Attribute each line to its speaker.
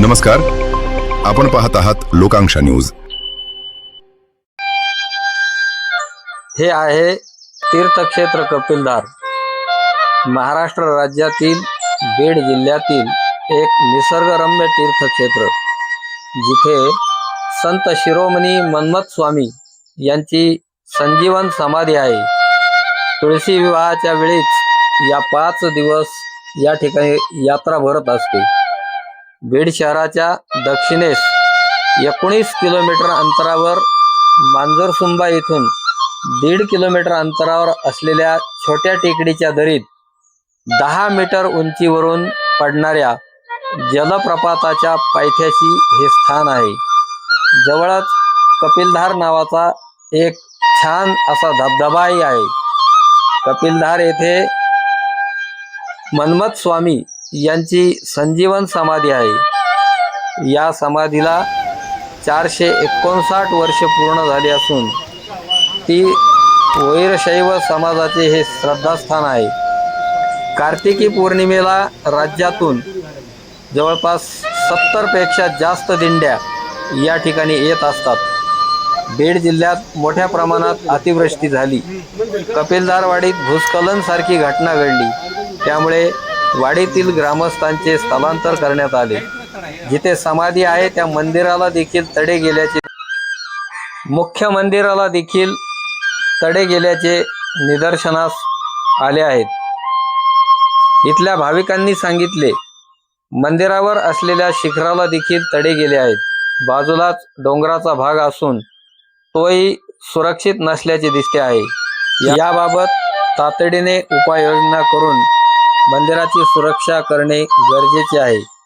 Speaker 1: नमस्कार. आपण पाहत आहात लोकांक्षा न्यूज.
Speaker 2: हे आहे तीर्थक्षेत्र कपिलधार. महाराष्ट्र राज्यातील बीड जिल्ह्यातील एक निसर्गरम्य तीर्थक्षेत्र जिथे संत शिरोमणी मन्मथ स्वामी यांची संजीवन समाधी आहे. तुळशी विवाहाच्या वेळीच या पाच दिवस या ठिकाणी यात्रा भरत असते. बीड शहराच्या दक्षिणेस एकोणीस किलोमीटर अंतरावर मांजरसुंबा येथून दीड किलोमीटर अंतरावर असलेल्या छोट्या टेकडीच्या दरीत दहा मीटर उंचीवरून पडणाऱ्या जलप्रपाताच्या पायथ्याशी हे स्थान आहे. जवळच कपिलधार नावाचा एक छान असा धबधबाही आहे. कपिलधार येथे मन्मथ स्वामी यांची संजीवन समाधी आहे. या समाधीला चारशे एकोणसाठ वर्ष पूर्ण झाली असून ती वैरशैव समाजाचे हे श्रद्धास्थान आहे. कार्तिकी पौर्णिमेला राज्यातून जवळपास सत्तरपेक्षा जास्त दिंड्या या ठिकाणी येत असतात. बीड जिल्ह्यात मोठ्या प्रमाणात अतिवृष्टी झाली. कपिलदारवाडीत भूस्खलनसारखी घटना घडली. त्यामुळे वाडीतील ग्रामस्थांचे स्थलांतर करण्यात आले. जिथे समाधी आहे त्या मंदिराला देखील तडे गेल्याचे मुख्य मंदिराला देखील तडे गेल्याचे निदर्शनास आले आहेत. इथल्या भाविकांनी सांगितले मंदिरावर असलेल्या शिखराला देखील तडे गेले आहेत. बाजूलाच डोंगराचा भाग असून तोही सुरक्षित नसल्याचे दिसते आहे. याबाबत तातडीने उपाययोजना करून मंदिराची सुरक्षा करणे गरजेचे आहे.